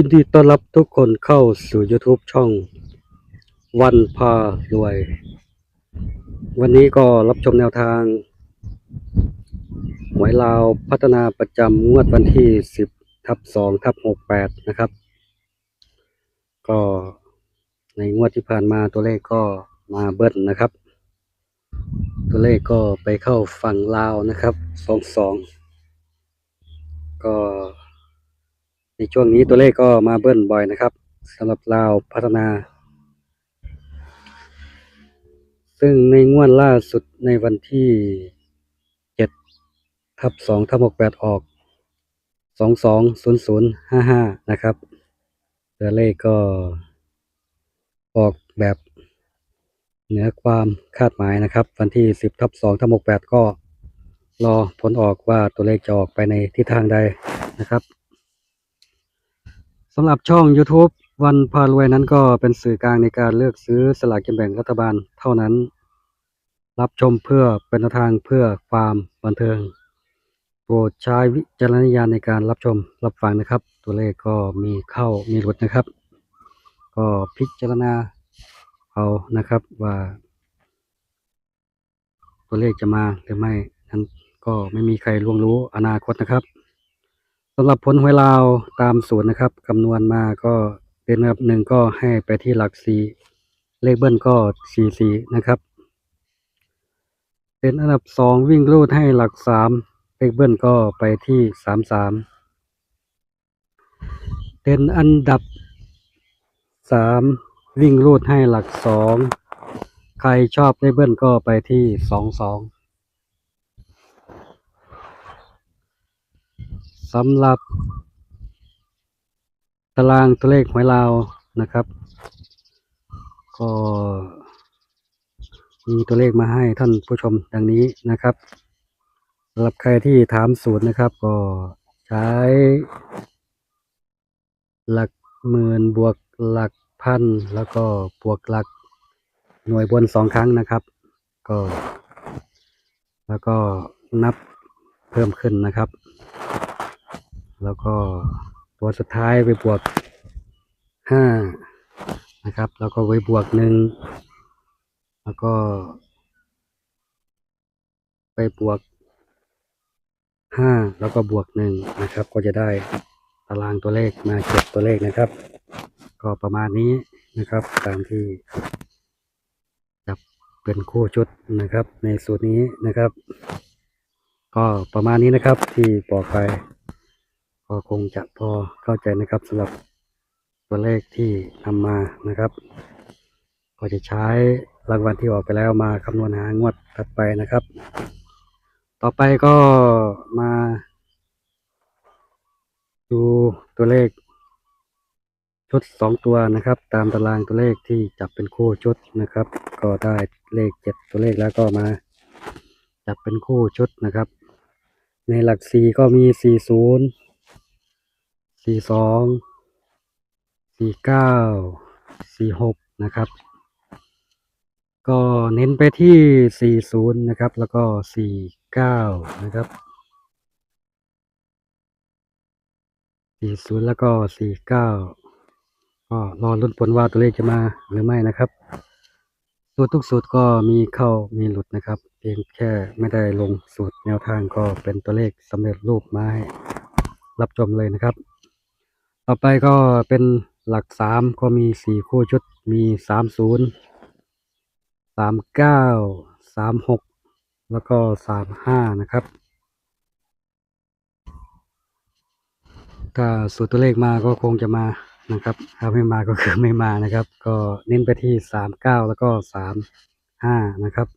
ยินดีต้อนรับทุกคนเข้าสู่ YouTube ช่องวันพารวย วันนี้ก็รับชมแนวทาง หวยลาวพัฒนาประจำงวดวันที่ 10ทับ2ทับ68 นะครับ ก็ในงวดที่ผ่านมาตัวเลขก็มาเบิ้ลนะครับ ตัวเลขก็ไปเข้าฝั่งลาวนะครับ 22 ก็ ในช่วงนี้ตัวเลขก็มาเบิ้ลบ่อยนะครับสำหรับลาวพัฒนา ซึ่งในงวดล่าสุดในวันที่7ทับ2ทับ68ออก220055นะครับ ตัวเลขก็ออกแบบเหนือความคาดหมายนะครับ วันที่10ทับ2ทับ68ก็รอผลออกว่าตัวเลขจะออกไปในทิศทางใดนะครับำหรับช่อง YouTube วันพารวยนั้นก็เป็นสื่อกลางในการเลือกซื้อสลากกินแบ่งรัฐบาลเท่านั้น รับชมเพื่อเป็นทางเพื่อความบันเทิง โปรดใช้วิจารณญาณในการรับชมรับฟังนะครับ ตัวเลขก็มีเข้ามีหลุดนะครับ ก็พิจารณาเอานะครับว่า ตัวเลขจะมาหรือไม่นั้นก็ไม่มีใครล่วงรู้อนาคตนะครับ สำหรับผลหวยลาวตามสูตรนะครับคำนวณมาก็เป็นอันดับหนึ่งก็ให้ไปที่หลักสี่เลขเบิ้ลก็สี่สี่นะครับ เป็นอันดับสองวิ่งรูดให้หลักสามเลขเบิ้ลก็ไปที่สามสามเป็นอันดับสามวิ่งรูดให้หลักสองใครชอบเลขเบิ้ลก็ไปที่สองสอง สำหรับตารางตัวเลขหวยลาวนะครับ ก็มีตัวเลขมาให้ท่านผู้ชมดังนี้นะครับสำหรับใครที่ถามสูตรนะครับ ก็ใช้ หลักหมื่นบวกหลักพันแล้วก็บวกหลักหน่วยบนสองครั้งนะครับ ก็ แล้วก็นับเพิ่มขึ้นนะครับ แล้วก็ตัวสุดท้ายไปบวกห้านะครับ แล้วก็ไว้บวกหนึ่งแล้วก็ ไปบวกห้าแล้วก็บวกหนึ่งนะครับ ก็จะได้ตารางตัวเลขมาเก็บตัวเลขนะครับ ก็ประมาณนี้นะครับ ตามที่จับเป็นคู่ชุดนะครับ ในสูตรนี้นะครับ ก็ประมาณนี้นะครับที่บอกไป ก็คงจะพอเข้าใจนะครับสำหรับตัวเลขที่นำมานะครับ ก็จะใช้รางวัลที่ออกไปแล้วมาคำนวณหางวดถัดไปนะครับ ต่อไปก็มา ดูตัวเลข ชุดสองตัวนะครับ ตามตารางตัวเลขที่จับเป็นคู่ชุดนะครับ ก็ได้เลขเจ็ดตัวเลขแล้วก็มา จับเป็นคู่ชุดนะครับ ในหลักสี่ก็มีสี่ศูนย์ สี่สองสี่เก้าสี่หกนะครับ ก็เน้นไปที่สี่ศูนย์นะครับ แล้วก็สี่เก้านะครับสี่ศูนย์แล้วก็สี่เก้าก็รอลุ้นผลว่าตัวเลขจะมาหรือไม่นะครับสูตรทุกสูตรก็มีเข้ามีหลุดนะครับ เพียงแค่ไม่ได้ลงสูตรแนวทางก็เป็นตัวเลขสำเร็จรูปมาให้รับชมเลยนะครับ ต่อไปก็เป็นหลักสามก็มีสี่คู่ชุดมีสามศูนย์สามเก้าสามหกแล้วก็สามห้านะครับ ถ้าสูตรตัวเลขมาก็คงจะมานะครับ ถ้าไม่มาก็คือไม่มานะครับ ก็เน้นไปที่สามเก้าแล้วก็สามห้านะครับ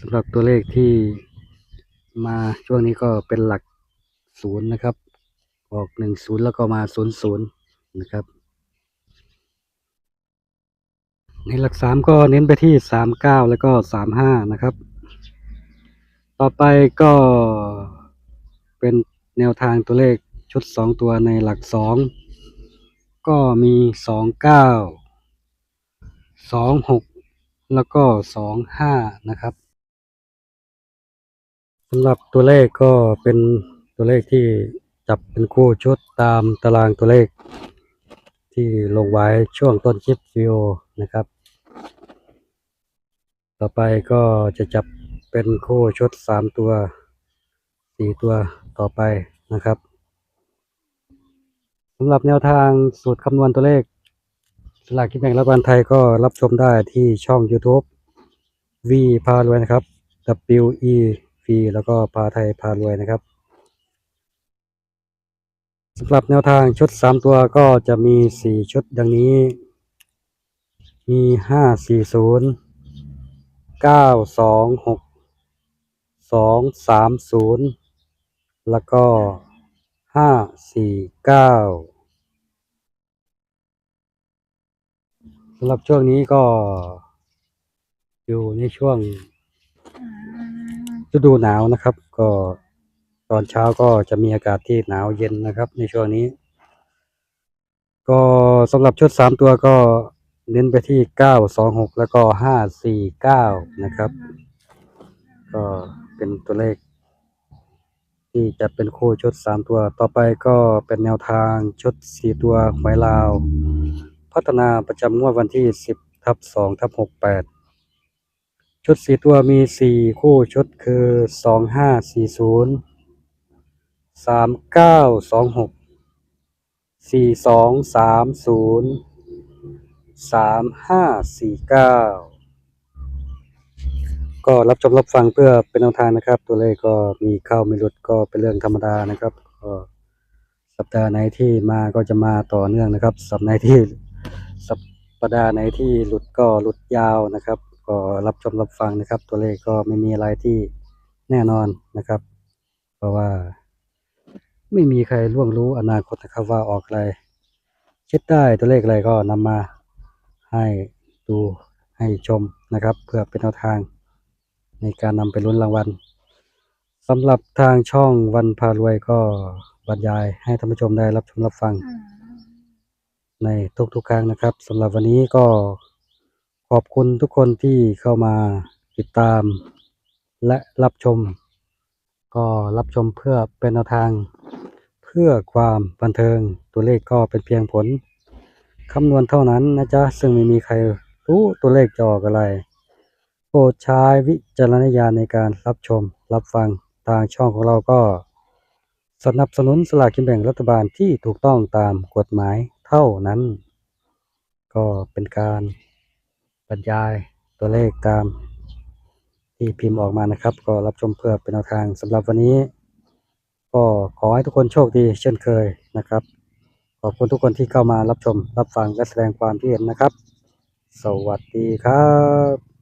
สำหรับตัวเลขที่มาช่วงนี้ก็เป็นหลัก ศูนย์นะครับ ออกหนึ่งศูนย์แล้วก็มาศูนย์ศูนย์นะครับ ในหลักสามก็เน้นไปที่สามเก้าแล้วก็สามห้านะครับ ต่อไปก็เป็นแนวทางตัวเลขชุดสองตัวในหลักสองก็มีสองเก้าสองหกแล้วก็สองห้านะครับสำหรับตัวเลขก็เป็น ตัวเลขที่จับเป็นคู่ชุดตามตารางตัวเลข ที่ลงไว้ช่วงต้นคลิปวิดีโอนะครับ ต่อไปก็จะจับเป็นคู่ชุดสามตัวสี่ตัวต่อไปนะครับสำหรับแนวทางสูตรคำนวณตัวเลขสลากกินแบ่งรัฐบาลไทยก็รับชมได้ที่ช่อง YouTube V พารวยนะครับ W E V แล้วก็พาไทยพารวยนะครับ สำหรับแนวทางชุดสามตัวก็จะมีสี่ชุดดังนี้ มีห้าสี่ศูนย์เก้าสองหกสองสามศูนย์แล้วก็ห้าสี่เก้าสำหรับช่วงนี้ก็อยู่ในช่วงฤดูหนาวนะครับ ก็ ตอนเช้าก็จะมีอากาศที่หนาวเย็นนะครับ ในช่วงนี้ ก็สำหรับชุดสามตัวก็เน้นไปที่เก้าสองหกแล้วก็ห้าสี่เก้านะครับ ก็เป็นตัวเลข ที่จะเป็นคู่ชุดสามตัว ต่อไปก็เป็นแนวทางชุดสี่ตัวหวยลาว พัฒนาประจำงวดวันที่สิบทับสองทับหกแปดชุดสี่ตัวมีสี่คู่ชุดคือสองห้าสี่ศูนย์ สามเก้าสองหกสี่สองสามศูนย์สามห้าสี่เก้าก็รับชมรับฟังเพื่อเป็นแนวทางนะครับ ตัวเลขก็มีเข้าไม่หลุดก็เป็นเรื่องธรรมดานะครับก็สัปดาห์ไหนที่มาก็จะมาต่อเนื่องนะครับ สัปดาห์ไหนที่สัปดาห์ไหนที่หลุดก็หลุดยาวนะครับ ก็รับชมรับฟังนะครับ ตัวเลขก็ไม่มีอะไรที่แน่นอนนะครับ เพราะว่า ไม่มีใครล่วงรู้อนาคตนะครับว่าออกอะไรคิดได้ตัวเลขอะไรก็นำมาให้ดูให้ชมนะครับเพื่อเป็นแนวทางในการนำไปลุ้นรางวัลสำหรับทางช่องวันพารวยก็บรรยายให้ท่านผู้ชมได้รับชมรับฟัง ในทุกๆครั้งนะครับสำหรับวันนี้ก็ขอบคุณทุกคนที่เข้ามาติดตามและรับชม ก็รับชมเพื่อเป็นแนวทาง พื่อความบันเทิงตัวเลขก็เป็นเพียงผลคำนวณเท่านั้นนะจ๊ะ ซึ่งไม่มีใครรู้ตัวเลขจะออกอะไร โปรดใช้วิจารณญาณในการรับชม รับฟังทางช่องของเราก็ สนับสนุนสลากกินแบ่งรัฐบาลที่ถูกต้องตามกฎหมายเท่านั้น ก็เป็นการบรรยายตัวเลขตามที่พิมพ์ออกมานะครับ ก็รับชมเพื่อเป็นแนวทางสำหรับวันนี้ ก็ขอให้ทุกคนโชคดีเช่นเคยนะครับ ขอบคุณทุกคนที่เข้ามารับชม รับฟังและแสดงความคิดเห็นนะครับ สวัสดีครับ